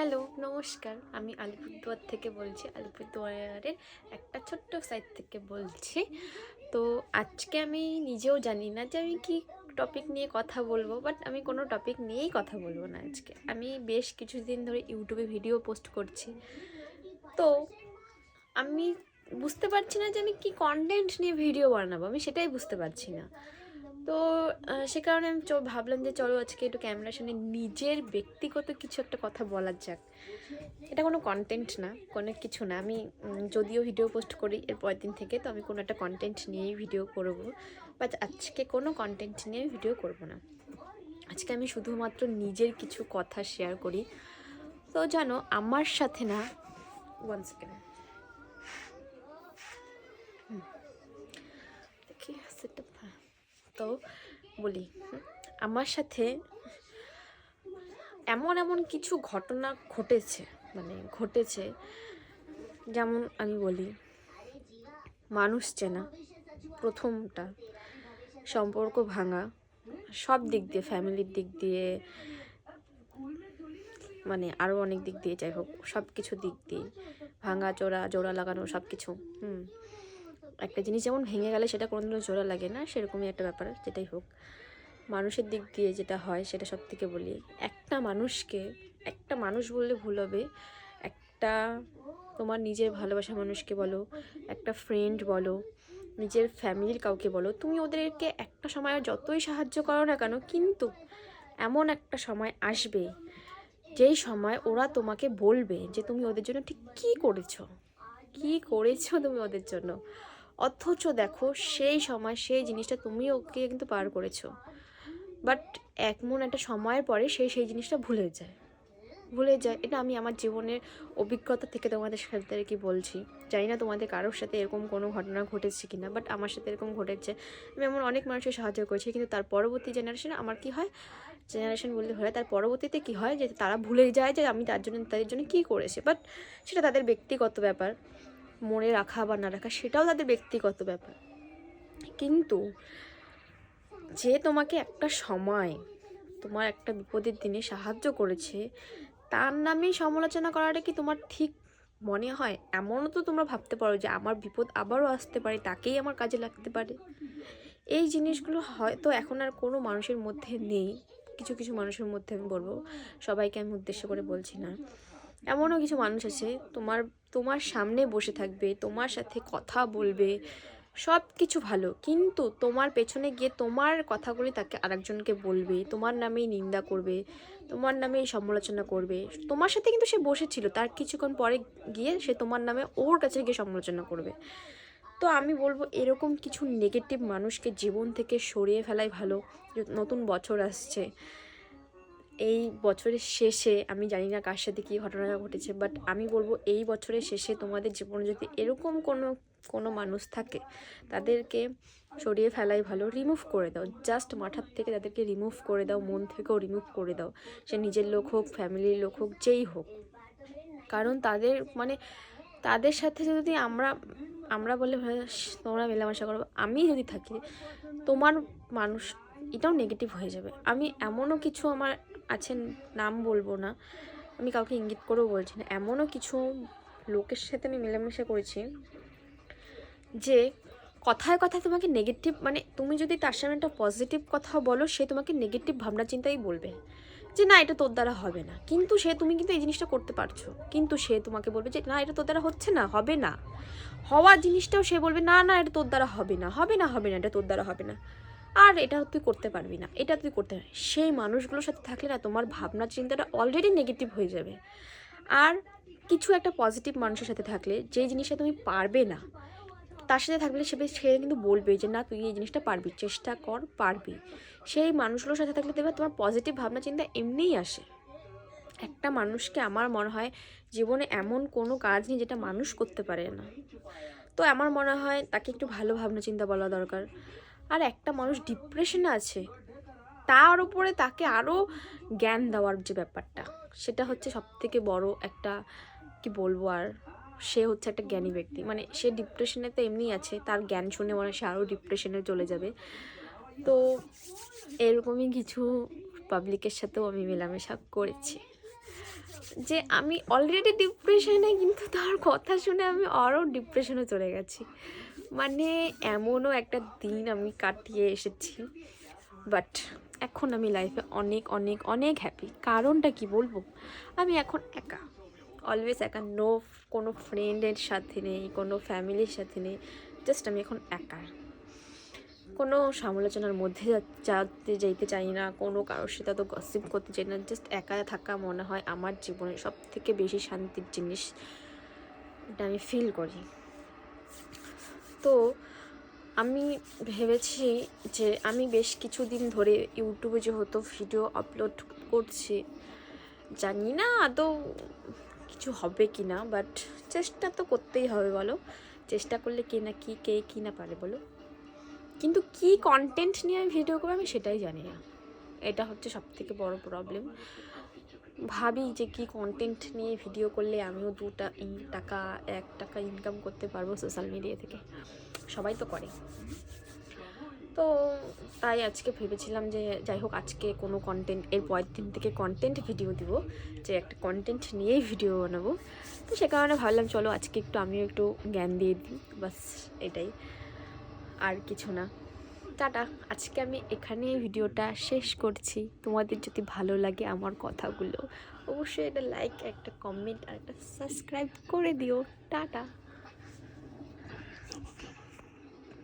Hello, নমস্কার। আমি আলিপুরদুয়ার থেকে বলছি, আলিপুরদুয়ারের একটা ছোট্ট সাইড থেকে বলছি। তো আজকে আমি নিজেও জানি না যে আমি কি টপিক নিয়ে কথা বলব বাট আমি কোনো টপিক নিয়েই কথা বলব না আজকে। আমি বেশ কিছুদিন ধরে ইউটিউবে ভিডিও পোস্ট করছি। তো আমি বুঝতে পারছি না যে আমি কি কন্টেন্ট নিয়ে ভিডিও বানাবো, আমি সেটাই বুঝতে পারছি না। তো সে কারণে আমি ভাবলাম যে চলো আজকে একটু ক্যামেরার সামনে নিজের ব্যক্তিগত কিছু একটা কথা বলা যাক। এটা কোনো কন্টেন্ট না, কোনো কিছু না। আমি যদিও ভিডিও পোস্ট করি এর পরের দিন থেকে, তো আমি কোনো একটা কন্টেন্ট নিয়েই ভিডিও করব। বাট আজকে কোনো কন্টেন্ট নিয়ে আমি ভিডিও করব না। আজকে আমি শুধুমাত্র নিজের কিছু কথা শেয়ার করি। তো জানো, আমার সাথে না ওয়ান সেকেন্ড দেখি সেটা তো বলি। আমার সাথে এমন এমন কিছু ঘটনা ঘটেছে মানে ঘটেছে, যেমন আমি বলি, মানুষ চেনা, প্রথমটা, সম্পর্ক ভাঙা, সব দিক দিয়ে ফ্যামিলির দিক দিয়ে মানে আরও অনেক দিক দিয়ে, যাই হোক সব কিছু দিক দিয়ে, ভাঙা, চোরা, জোড়া লাগানো সব কিছু হুম। একটা জিনিস যেমন ভেঙে গেলে সেটা কোনোদিনও জোড়া লাগে না, সেরকমই একটা ব্যাপার, যেটাই হোক। মানুষের দিক দিয়ে যেটা হয় সেটা সব থেকে বলি, একটা মানুষকে, একটা মানুষ বললে ভুল হবে, একটা তোমার নিজের ভালোবাসা মানুষকে বলো, একটা ফ্রেন্ড বলো, নিজের ফ্যামিলির কাউকে বলো, তুমি ওদেরকে একটা সময় যতই সাহায্য করো না কেন, কিন্তু এমন একটা সময় আসবে, যেই সময় ওরা তোমাকে বলবে যে তুমি ওদের জন্য ঠিক কী করেছ কী করেছ তুমি ওদের জন্য। অথচ দেখো সেই সময় সেই জিনিসটা তুমি ওকে কিন্তু পার করেছ। বাট এমন একটা সময়ের পরে সেই সেই জিনিসটা ভুলে যায়। ভুলে যায়। এটা আমি আমার জীবনের অভিজ্ঞতা থেকে তোমাদের সাথে কি বলছি। জানি না তোমাদের কারোর সাথে এরকম কোনো ঘটনা ঘটেছে কি না বাট আমার সাথে এরকম ঘটেছে। আমি এমন অনেক মানুষকে সাহায্য করেছি, কিন্তু তার পরবর্তী জেনারেশনে আমার কি হয়? জেনারেশন বললে হয় তার পরবর্তীতে কি হয়? যে তারা ভুলে যায় যে আমি তার জন্য, তাদের জন্য কী করেছি। বাট সেটা তাদের ব্যক্তিগত ব্যাপার। মনে রাখা বা না রাখা, সেটাও তাদের ব্যক্তিগত ব্যাপার। কিন্তু যে তোমাকে একটা সময়, তোমার একটা বিপদের দিনে সাহায্য করেছে, তার নামেই সমালোচনা করাটা কি তোমার ঠিক মনে হয়? এমনও তো তোমরা ভাবতে পারো যে আমার বিপদ আবারও আসতে পারে, তাকেই আমার কাজে লাগতে পারে। এই জিনিসগুলো হয়তো এখন আর কোনো মানুষের মধ্যে নেই। কিছু কিছু মানুষের মধ্যে আমি বলব, সবাইকে আমি উদ্দেশ্য করে বলছি না। এমনও কিছু মানুষ আছে, তোমার তোমার সামনে বসে থাকবে, তোমার সাথে কথা বলবে, সব কিছু ভালো। কিন্তু তোমার পেছনে গিয়ে তোমার কথাগুলি তাকে আরেকজনকে বলবে, তোমার নামেই নিন্দা করবে, তোমার নামেই সমালোচনা করবে। তোমার সাথে কিন্তু সে বসেছিল, তার কিছুক্ষণ পরে গিয়ে সে তোমার নামে ওর কাছে গিয়ে সমালোচনা করবে। তো আমি বলব, এরকম কিছু নেগেটিভ মানুষকে জীবন থেকে সরিয়ে ফেলাই ভালো নতুন বছর আসছে। এই বছরের শেষে আমি জানি না কার সাথে কী ঘটনা ঘটেছে বাট আমি বলব এই বছরের শেষে তোমাদের জীবনে যদি এরকম কোনো কোনো মানুষ থাকে তাদেরকে সরিয়ে ফেলাই ভালো রিমুভ করে দাও। জাস্ট মাথার থেকে তাদেরকে রিমুভ করে দাও মন থেকেও রিমুভ করে দাও। সে নিজের লোক হোক ফ্যামিলির লোক হোক যেই হোক। কারণ তাদের মানে তাদের সাথে যদি আমরা আমরা বলে "হ্যাঁ, তোমরা মেলামেশা করো আমি যদি থাকি তোমার মানুষ এটাও নেগেটিভ হয়ে যাবে। আমি এমনও কিছু আমার আছেন নাম বলব না। আমি কাউকে ইঙ্গিত করেও বলছি না। এমনও কিছু লোকের সাথে আমি মেলামেশা করেছি যে কথায় কথায় তোমাকে নেগেটিভ মানে তুমি যদি তার সামনে একটা পজিটিভ কথা বলো, সে তোমাকে নেগেটিভ ভাবনা চিন্তাই বলবে যে, না, এটা তোর দ্বারা হবে না। কিন্তু সে, তুমি কিন্তু এই জিনিসটা করতে পারছ। কিন্তু সে তোমাকে বলবে যে, না, এটা তোর দ্বারা হচ্ছে না, হবে না। হওয়া জিনিসটাও সে বলবে, না না, এটা তোর দ্বারা হবে না হবে না হবে না, এটা তোর দ্বারা হবে না। আর এটা তুই করতে পারবি না, এটা তুই করতে পারবি সেই মানুষগুলোর সাথে থাকলে না তোমার ভাবনা চিন্তাটা অলরেডি নেগেটিভ হয়ে যাবে। আর কিছু একটা পজিটিভ মানুষের সাথে থাকলে যেই জিনিসটা তুমি পারবে না, তার সাথে থাকলে সে সে কিন্তু বলবে যে, না, তুই এই জিনিসটা পারবি, চেষ্টা কর, পারবি। সেই মানুষগুলোর সাথে থাকলে দেখবে তোমার পজিটিভ ভাবনা চিন্তা এমনিই আসে। একটা মানুষকে আমার মনে হয় জীবনে এমন কোনো কাজ নেই যেটা মানুষ করতে পারে না। তো আমার মনে হয় তাকে একটু ভালো ভাবনা চিন্তা বলা দরকার। আর একটা মানুষ ডিপ্রেশনে আছে, তার উপরে তাকে আরও জ্ঞান দেওয়ার যে ব্যাপারটা, সেটা হচ্ছে সবথেকে বড় একটা, কি বলব আর, সে হচ্ছে একটা জ্ঞানী ব্যক্তি। মানে সে ডিপ্রেশনে তো এমনি আছে, তার জ্ঞান শুনে মনে সে আরও ডিপ্রেশনে চলে যাবে। তো এরকমই কিছু পাবলিকের সাথেও আমি মেলামেশা করেছি। যে আমি অলরেডি ডিপ্রেশনে কিন্তু তার কথা শুনে আমি আরও ডিপ্রেশনে চলে গেছি। মানে এমনও একটা দিন আমি কাটিয়ে এসেছি। বাট এখন আমি লাইফে অনেক অনেক অনেক হ্যাপি কারণটা কি বলব? আমি এখন একা। অলওয়েজ একা। নো কোনো ফ্রেন্ডের সাথে নেই, কোনো ফ্যামিলির সাথে নেই। জাস্ট আমি এখন একা। কোনো সমালোচনার মধ্যে যাতে যেতে চাই না, কোনো কারোর সাথে তো গসিপ করতে চাই না। জাস্ট একা থাকা মনে হয় আমার জীবনে সব থেকে বেশি শান্তির জিনিস। এটা আমি ফিল করি। তো আমি ভেবেছি যে আমি বেশ কিছুদিন ধরে ইউটিউবে যেহেতু ভিডিও আপলোড করছি, জানি না আদৌ কিছু হবে কি না বাট চেষ্টা তো করতেই হবে বলো। চেষ্টা করলে কে না কী, কে কী না পারে বলো। কিন্তু কি কন্টেন্ট নিয়ে আমি ভিডিও করব আমি সেটাই জানি না। এটা হচ্ছে সব থেকে বড় প্রবলেম ভাবি যে কি কন্টেন্ট নিয়ে ভিডিও করলে আমিও দুটা টাকা, এক টাকা ইনকাম করতে পারব সোশ্যাল মিডিয়া থেকে। সবাই তো করে। তো তাই আজকে ভেবেছিলাম যে যাই হোক, আজকে কোনো কন্টেন্ট এর পরের দিন থেকে কন্টেন্ট ভিডিও দিব, যে একটা কন্টেন্ট নিয়েই ভিডিও বানাবো। তো সে কারণে ভাবলাম, চলো আজকে একটু আমিও একটু জ্ঞান দিয়ে দিই। বাস এটাই। আর কিছু না। টাটা। আজকে আমি এখানে ভিডিওটা শেষ করছি। তোমাদের যদি ভালো লাগে আমার কথাগুলো, অবশ্যই এটা লাইক একটা কমেন্ট আর একটা সাবস্ক্রাইব করে দিও। টাটা।